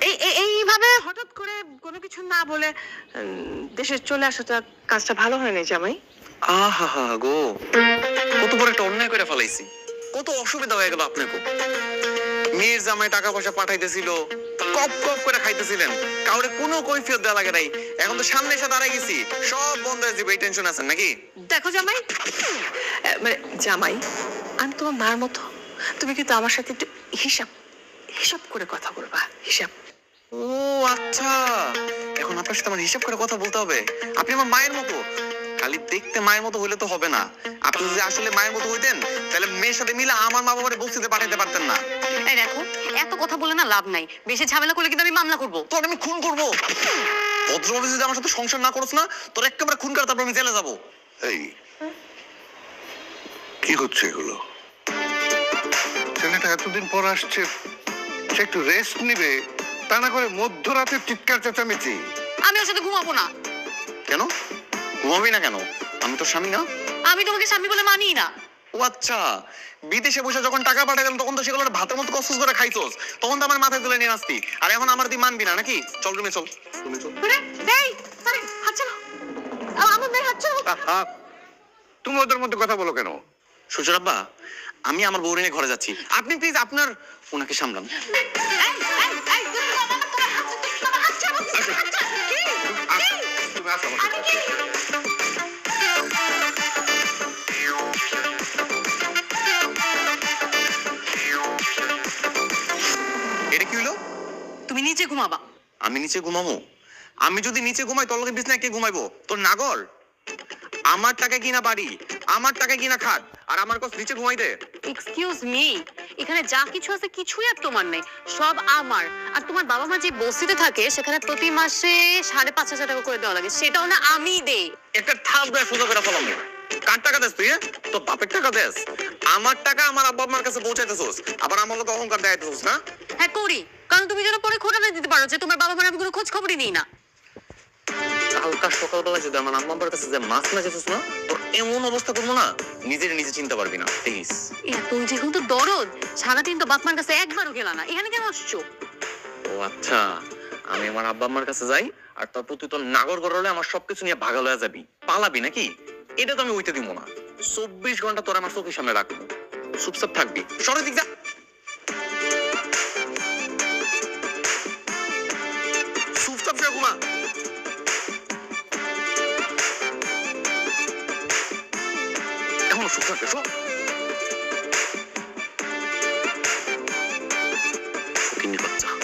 এই এই- এইভাবে হঠাৎ করে কোনো কিছু না বলে দেশে চলে আসাটা কাজটা ভালো হয়নি জামাই। আহা হা গো কত বড় একটা অন্যায় করে ফেলাইছি। কত অসুবিধা হয়ে গেল আপনাকে। মেয়ের জামাই টাকা পয়সা পাঠাইতেছিল কপ কপ করে খাইতেছিলেন। কাউরে কোনো কৈফিয়ত দেওয়া লাগে নাই। এখন তো সামনে এসে দাঁড়াই গেছি। সব বন্ধ হয়ে যাবে এই টেনশন আছেন নাকি? দেখো জামাই মানে জামাই আমি তোমার মার মতো। তুমি কিন্তু আমার সাথে একটু হিসাব হিসাব করে কথা বলবা হিসাব। ও আচ্ছা। এখন আপনার সাথে আমার হিসাব করে কথা বলতে হবে। আপনি আমার মায়ের মতো। খালি দেখতে মায়ের মতো হইলে তো হবে না। আপনি যদি আসলে মায়ের মতো হইতেন তাহলে মেয়ের সাথে মিলে আমার মা বাবারে বস্তিতে পাঠাইতে পারতেন না। এই দেখো এত কথা বলে না লাভ নাই। বেশি ঝামেলা করলে কিন্তু আমি মামলা করব। তোর আমি খুন করব। ভদ্রভাবে যদি আমার সাথে সংসার না করছ না তোর একেবারে খুন করে তারপর আমি জেলে যাব। এই কি হচ্ছে এগুলো? ছেলেটা এতদিন পর আসছে সে একটু রেস্ট নিবে তা না করে মধ্যরাতে চিৎকার চেঁচামেচি। আমি ওর সাথে ঘুমাবো না। কেন? ঘুমাবি না কেন? আমি তোর স্বামী না? আমি তোমাকে স্বামী বলে মানি না। ও আচ্ছা বিদেশে বসে যখন টাকা পাঠালাম তখন তো সেগুলো ভাতের মতো কষ্ট করে খাইছোস। তখন তো আমার মাথায় তুলে নিয়ে আসতি। আর এখন আমার তুই মানবি না নাকি? চল রুমে চল রুমে আমার হাত তুমি ওদের মধ্যে কথা বলো কেন? আব্বা আমি আমার বউরে নিয়ে ঘরে যাচ্ছি। আপনি প্লিজ আপনার ওনাকে সামলান। এটা কি হলো তুমি নিচে ঘুমাবা। আমি নিচে ঘুমাবো? আমি যদি নিচে ঘুমাই তোর লোকের বিছনায় কে ঘুমাইবো? তোর নাগর? আমার টাকা কিনা বাড়ি? আমার টাকা কিনা খাট আর আমার কাছে নিচে ঘুমাই দে। এক্সকিউজ মি এখানে যা কিছু আছে কিছুই আর তোমার নেই সব আমার। আর তোমার বাবা মা যে বস্তিতে থাকে সেখানে প্রতি মাসে সাড়ে পাঁচ হাজার টাকা করে দেওয়া লাগে সেটাও না আমি দেই। একটা থাপ দেয় সোজা করে ফেলাম কার টাকা দেস তুই হ্যাঁ? তোর বাপের টাকা দেস। আমার টাকা আমার আব্বা আম্মার কাছে পৌঁছাইতেছোস আবার আমার লোক অহংকার দেখাইতেছোস না? হ্যাঁ করি। কারণ তুমি যেন পরে খোটা না দিতে পারো যে তোমার বাবা মার আমি কোনো খোঁজ খবরই নিই না। কালকা সকালবেলা যদি আমার আম্মা আব্বার কাছে যে মাছ না যেতেছ না তোর এমন অবস্থা করব না নিজের নিজে চিনতে পারবি না প্লিজ এত যেহেতু তো দরদ সারাদিন তো বাপমার কাছে একবারও গেলা না এখানে কেন আসছো? ও আচ্ছা আমি আমার আব্বা আম্মার কাছে যাই আর তারপর তুই তোর নাগর গড়লে আমার সবকিছু নিয়ে ভাগা লয়ে যাবি। পালাবি নাকি? এটা তো আমি উইতে দিব না। চব্বিশ ঘণ্টা তোর আমার চোখের সামনে রাখব। চুপচাপ থাকবি। সরে দিক যা। চুপচাপ 告诉这个状。我给你个账。